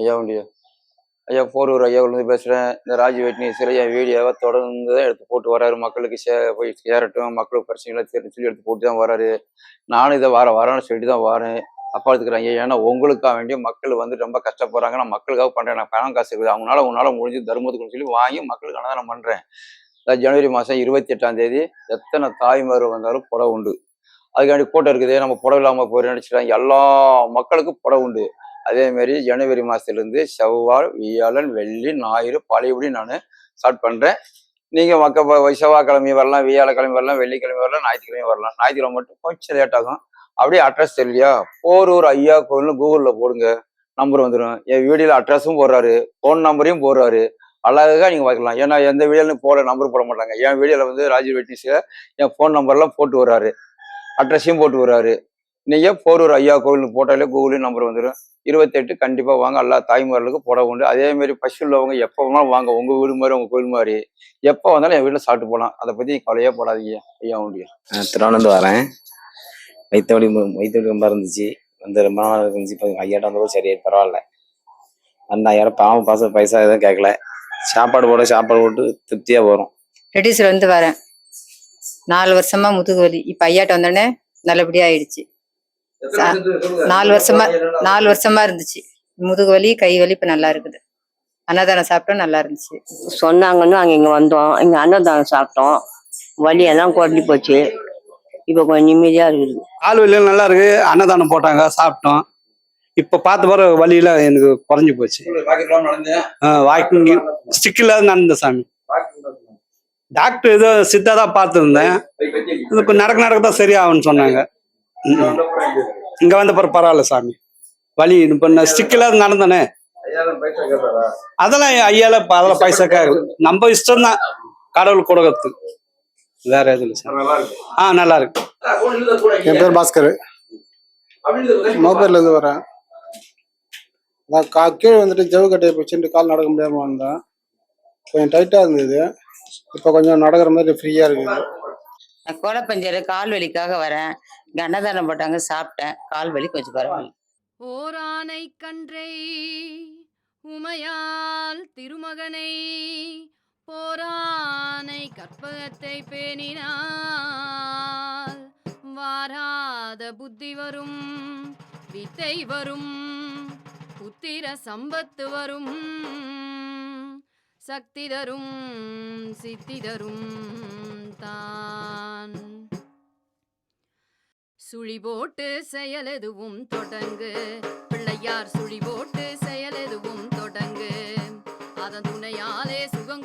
ஐயா உண்டியா. ஐயா போரூர் ஐயாவிலேருந்து பேசுகிறேன் இந்த ராஜ் வெட்னி சிறையா வீடியோவை தொடர்ந்து தான் எடுத்து போட்டு வராரு. மக்களுக்கு சே போய் சேரட்டும். மக்களுக்கு பிரச்சனைகளை தெரிஞ்சு சொல்லி எடுத்து போட்டு தான் வராரு. நானும் இதை வர வரேன்னு சொல்லிட்டு தான் வரேன். அப்பா எடுத்துக்கிறேன் ஐயா. ஏன்னா உங்களுக்காக வேண்டிய மக்கள் வந்து ரொம்ப கஷ்டப்படுறாங்க. நான் மக்களுக்காக பண்ணுறேன் நான் பணம் காசு இருக்குது. அவங்களால உன்னால முடிஞ்சு தர்மத்துக்குன்னு சொல்லி வாங்கி மக்களுக்கு அன்னதானம் பண்ணுறேன் அதாவது ஜனவரி மாதம் இருபத்தி எட்டாம் தேதி எத்தனை தாய்மார் வந்தாலும் புடவை உண்டு. அதுக்காண்டி கூட்டம் இருக்குது. நம்ம புடவை இல்லாமல் போய் நினச்சிட்டாங்க. எல்லா மக்களுக்கும் புடவை உண்டு. அதே மாதிரி ஜனவரி மாதத்துலேருந்து செவ்வாய் வியாழன் வெள்ளி ஞாயிறு பழையபடி நான் ஸ்டார்ட் பண்ணுறேன் நீங்கள் மக்க செவ்வாய்க்கிழமை வரலாம் வியாழக்கிழமை வரலாம் வெள்ளிக்கிழமை வரலாம் ஞாயிற்றுக்கிழமை வரலாம். ஞாயிற்றுக்கிழமை மட்டும் கொஞ்சம் லேட் ஆகும் அப்படியே அட்ரஸ் தெரியலையா? போரூர் ஐயா கோயில்னு கூகுளில் போடுங்க. நம்பர் வந்துடும் என் வீடியோவில் அட்ரஸும் போடுறாரு. ஃபோன் நம்பரையும் போடுறாரு. அழகாக நீங்கள் பார்க்கலாம். ஏன்னா எந்த வீடியோலையும் போட நம்பர் போட மாட்டாங்க. என் வீடியோவில் வந்து ராஜீவ் வெட்டிஸில் என் ஃபோன் நம்பர்லாம் போட்டு வர்றாரு அட்ரஸையும் போட்டு வர்றாரு நீங்கள் போரூர் ஐயா கோவில் போட்டாலே கூகுளையும் நம்பர் வந்துடும் இருபத்தெட்டு கண்டிப்பாக வாங்க. எல்லா தாய்மார்களுக்கும் புடவை உண்டு. அதே மாதிரி பசு உள்ளவங்க எப்போ வேணாலும் வாங்க. உங்கள் வீடு மாதிரி உங்கள் கோயில் மாதிரி. எப்போ வந்தாலும் என் வீட்டில் சாப்பிட்டு போகலாம் அதை பற்றி கவலையே போடாதீங்க ஐயா உண்டியா நான் திருவனந்து வரேன். வைத்தவழி வைத்தவழி ரொம்ப இருந்துச்சு. வந்து ரொம்ப நாள் இருந்துச்சு. இப்போ ஐயாட்ட வந்தப்போ சரி பரவாயில்ல. அந்த ஐயாயிரம் பாவம் பாச பைசா எதுவும் கேட்கல சாப்பாடு போட சாப்பாடு போட்டு திருப்தியாக போகிறோம் ரெட்டிஸ்ல இருந்து வரேன். நாலு வருஷமா முதுகு வலி. இப்ப ஐயாட்ட வந்தோடனே நல்லபடியா ஆயிடுச்சு. நாலு வருஷமா நாலு வருஷமா இருந்துச்சு. முதுகு வலி கை வலி இப்ப நல்லா இருக்குது. அன்னதானம் சாப்பிட்டோம் நல்லா இருந்துச்சு. சொன்னாங்கன்னு நாங்கள் இங்கே வந்தோம். இங்கே அன்னதானம் சாப்பிட்டோம். வலியெல்லாம் குறைஞ்சி போச்சு. இப்போ கொஞ்சம் நிம்மதியாக இருக்குது. கால் வலியெல்லாம் நல்லா இருக்கு. அன்னதானம் போட்டாங்க சாப்பிட்டோம். இப்ப பார்த்த பிறகு வலியில எனக்கு குறைஞ்சு போச்சு. வாக்கிங் ஸ்டிக் இல்லாத நடந்த சாமி. டாக்டர் ஏதோ சித்தா தான் பார்த்துருந்தேன் நடக்க நடக்க தான் சரியாகும்னு சொன்னாங்க. இங்க வந்த பிறகு பரவாயில்ல சாமி. வழி இப்ப ஸ்டிக்கில் ஸ்டிக் இல்லாத நடந்தனே அதெல்லாம் ஐயால அதெல்லாம் பைசா நம்ம இஷ்டம் தான். கடவுள் கொடுக்கறது. வேற எதுவும் இல்லை சார் ஆ நல்லா இருக்கு. என் பேர் பாஸ்கர். மோப்பேர்ல இருந்து வரேன். நான் கா கீழே வந்துட்டு ஜவு கட்டையை போச்சுட்டு கால் நடக்க முடியாமல் வந்தேன். கொஞ்சம் டைட்டா இருந்தது. இப்போ கொஞ்சம் நடக்கிற மாதிரி ஃப்ரீயா இருக்குது. நான் கோலப்பஞ்சர் கால் வலிக்காக வரேன். இங்க அன்னதானம் போட்டாங்க சாப்பிட்டேன். கால் வலி கொஞ்சம் பரவாயில்ல. ஓரானை கன்றை உமையால் திருமகனை போரானை கற்பகத்தை பேணினால் வாராத புத்தி வரும் வித்தை வரும் புத்திர சம்பத்து வரும் சக்தி தரும் சித்தி தரும். தான். சுழி போட்டு செயலெதுவும் தொடங்கு. பிள்ளையார் சுழி போட்டு செயலெதுவும் தொடங்கு. அதன் துணையாலே சுகம்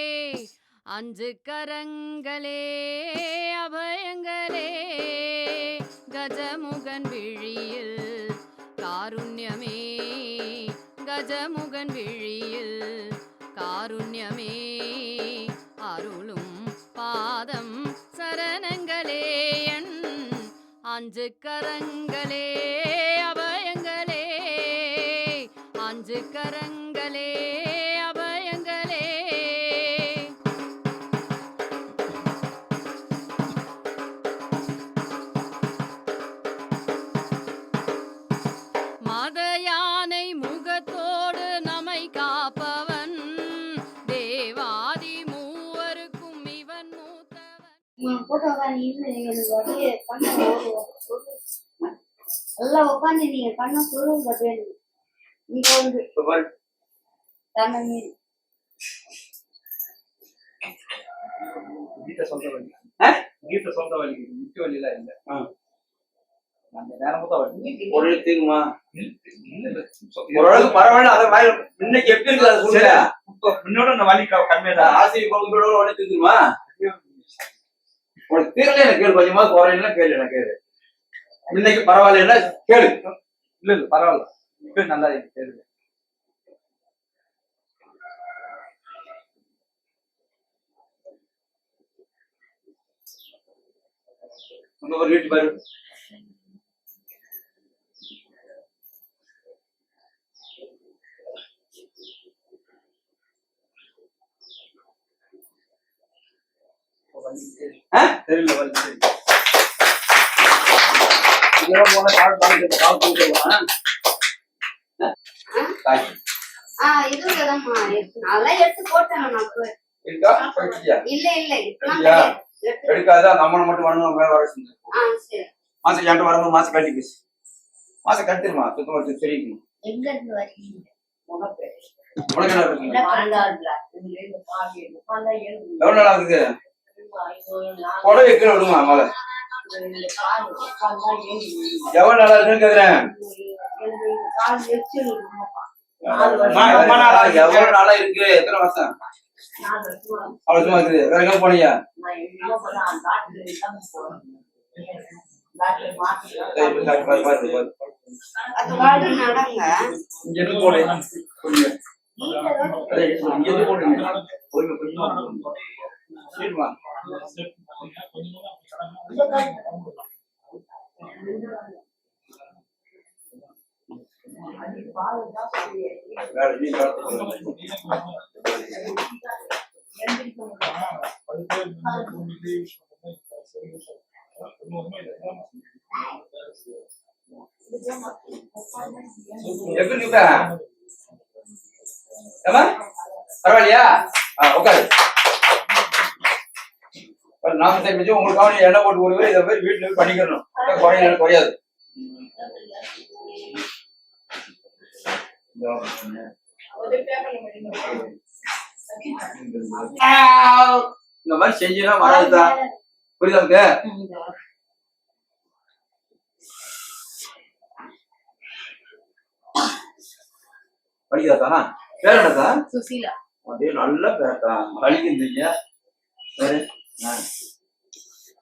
அஞ்சு கரங்களே அபயங்களே. கஜமுகன் விழியில் காருண்யமே கஜமுகன் விழியில் காருண்யமே. அருளும் பாதம் சரணங்களே என் அஞ்சு கரங்களே. நான் உட்காந்து இருந்து எனக்கு அப்படியே பண்ண நல்லா உட்காந்து நீங்க பண்ண சொல்லுங்க வேணும் நீங்க வந்து இப்ப பாரு வீட்டை சொந்த வழி சொந்த வழி முக்கிய வழியில இல்ல அந்த நேரம் தான் வழி தீருமா இல்ல இல்ல ஓரளவுக்கு பரவாயில்ல அதை வாய் இன்னைக்கு எப்படி இருக்கு அதை முன்னோட அந்த கம்மியா தான் ஆசிரியர் உடனே உனக்கு தீரல எனக்கு கேளு? கொஞ்சமா குறையில கேளு எனக்கு கேளு. இன்னைக்கு பரவாயில்ல கேளு. இல்ல இல்ல பரவாயில்ல. இப்ப நல்லா இருக்கு கேளு. உங்க ஒரு வீட்டு பாரு வலி தெரியும். ஆ? தெரியல வலி தெரியும். இதெல்லாம் போனா கால் பாருங்க, கால் தூக்கிடுவான். தாய். ஆ இதுலதாம்மா இருக்கு அதெல்லாம் எடுத்து போட்டேன் நான் அப்ப. இருக்கா போயிட்டியா இல்ல இல்ல இப்பெல்லாம் இல்லையா? கிடையாது. எடுத்து எடுக்காத மட்டும் வரணும் வர செஞ்சு மாசம் என்கிட்ட வரும்போது மாசம் கட்டி பேசு. மாசம் கட்டிருமா சுத்தமா வச்சு தெரியும் எங்க இருந்து வரீங்க? உனக்கு என்ன இருக்கு என்ன பண்றாங்க எவ்வளவு நாள் ஆகுது? புடவை கீழே விடுமா மலை எவ்வளவு நாளா இருக்குன்னு கேக்குறேன். எவ்வளவு நாளா இருக்கு? எத்தனை வருஷம்? அவ்வளவு சும்மா இருக்குது. வேற எங்க நடங்க இங்க இருந்து கொஞ்சம். எப்படி பரவாயில்லையா உட்காரு நிமிஷம் உங்களுக்கு கவனம் எண்ணெய் போட்டு ஒரு இதை மாதிரி வீட்டுல போய் பண்ணிக்கணும் இல்ல குறைய குறையாது. இந்த மாதிரி செஞ்சுனா வராதுதான் புரியுதா உனக்கு? படிக்காதா பேர் என்னதா சுசீலா. அப்படியே நல்ல சரி ஆ.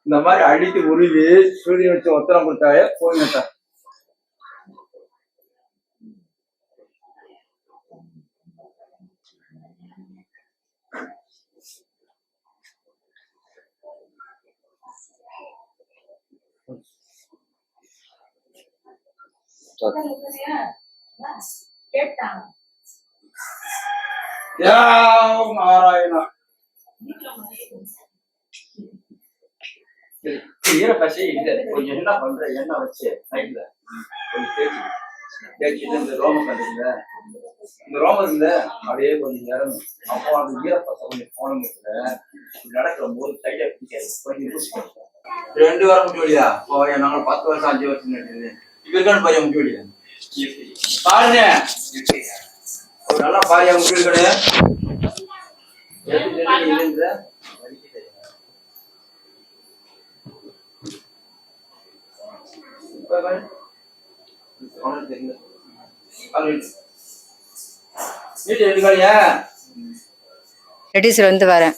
இந்த மாதிரி அடித்து உருவி சூரியன் வச்சு ஒத்தரம் கொடுத்தாலே போயிட்டா யாவ் நாராயணா. சரி, ஈர பசி இல்ல கொஞ்சம் என்ன பண்ற எண்ணெய் வச்சு நைட்ல கொஞ்சம் தேய்ச்சி இந்த ரோமம் கண்டுங்க இந்த ரோமம் இருக்குல்ல அப்படியே கொஞ்சம் இறங்கும் அப்போ அந்த ஈரப்பசை கொஞ்சம் போனோம் நடக்கிற போது டைட்டா பிடிக்காது. கொஞ்சம் லூஸ் ரெண்டு வாரம் முட்டி வழியா ஓ நாங்கள் பத்து வருஷம் அஞ்சு வருஷம் நடிச்சது இப்ப இருக்கான்னு முட்டி வழியா பாருங்க. ஒரு நல்லா பாரியா முட்டி வழி கிடையாது வீட்டு எடுக்காளியா ரெடியூசர் வந்து வரேன்.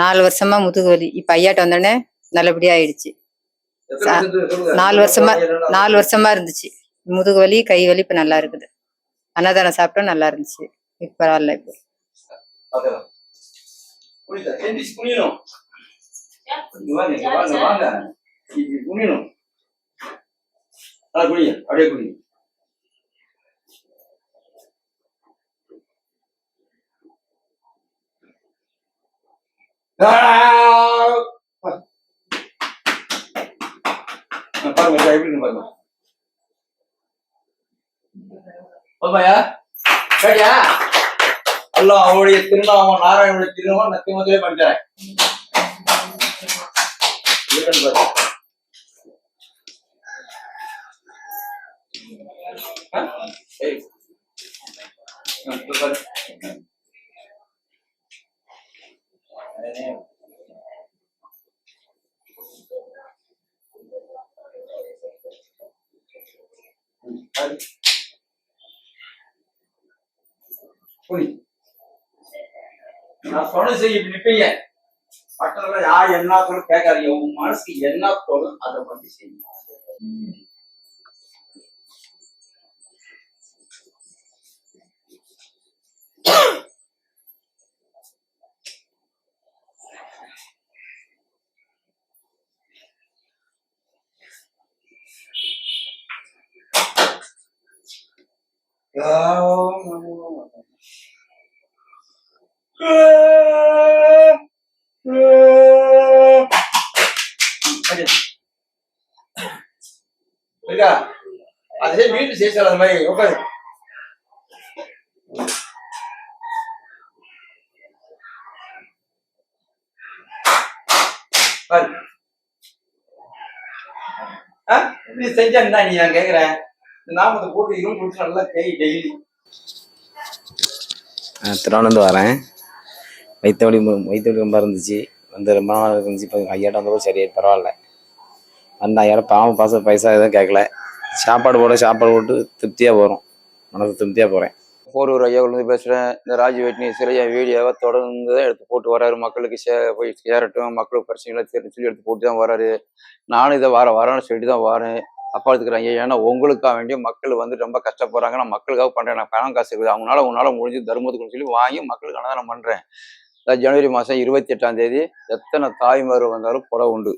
நாலு வருஷமா முதுகு வலி இப்ப ஐயாட்ட வந்தோடனே நல்லபடியா ஆயிடுச்சு. நாலு வருஷமா நாலு வருஷமா இருந்துச்சு. முதுகு வலி கை வலி இப்ப நல்லா இருக்குது. அன்னதானம் சாப்பிட்டோம் நல்லா இருந்துச்சு. இப்ப பரவாயில்ல இப்போ. பார்க்கலாம் புரியுதா எந்திரிச்சு குனியணும் இங்க வாங்க இங்க வாங்க வாங்க இப்படி குனியணும் நல்லா குனிய அப்படியே குனிய பாருங்க எப்படி பாருங்க. பாப்பாயா சரியா அல்லாஹ் அவருடைய திருநாமம் நாராயணனுடைய திருநாமம் நான் திருமணத்திலே படிக்கிறேன் இருக்கணும் பாரு. ஆ? ஏய். ஆ, இப்ப பாரு. ம், பாரு. புரி நான் சொன்னது இப்படி நிப்பீங்க. மற்றவர்கள் யார் என்ன சொல்ல கேட்காதீங்க. உங்க மனசுக்கு என்ன தோணும் அதை மட்டும் செய்யுங்க. இருக்கா அதே வீட்டு செய்ய அந்த மாதிரி உட்காரு பாரு. ஆ? இப்படி செஞ்சா என்ன நீ நான் கேக்குறேன் நாமத்தை போட்டு இதுவும் குடிச்சு நல்லா தேய் டெய்லி திருவனந்து வரேன். வயிற்று வலி மு- வயிற்று வலி ரொம்ப இருந்துச்சு. வந்து ரொம்ப நாள் இருந்துச்சு. இப்போ ஐயாட்ட வந்தபோது சரி பரவாயில்ல. அந்த ஐயாயிரம் பாவம் பாச பைசா எதுவும் கேட்கல சாப்பாடு போட சாப்பாடு போட்டு திருப்தியாக போகிறோம் மனசு திருப்தியாக போகிறேன் போரூர் ஐயாவிலிருந்து பேசுகிறேன் இந்த ராஜ் வெட்னி சிலையா வீடியோவை தொடர்ந்து தான் எடுத்து போட்டு வராரு. மக்களுக்கு சே போய் சேரட்டும். மக்களுக்கு பிரச்சனைகளை தெரிஞ்சு சொல்லி எடுத்து போட்டு தான் வராரு. நானும் இதை வர வரேன்னு சொல்லிட்டு தான் வரேன். அப்பா எடுத்துக்கிறேன் ஐயா ஏன்னா உங்களுக்காக வேண்டிய மக்கள் வந்து ரொம்ப கஷ்டப்படுறாங்க. நான் மக்களுக்காக பண்ணுறேன் நான் பணம் காசு இருக்குது. அவங்களால உன்னால முடிஞ்சு தர்மத்துக்குன்னு சொல்லி வாங்கி மக்களுக்கு அன்னதானம் பண்ணுறேன் ஜனவரி மாதம் இருபத்தி எட்டாம் தேதி எத்தனை தாய்மார் வந்தாலும் புடவை உண்டு.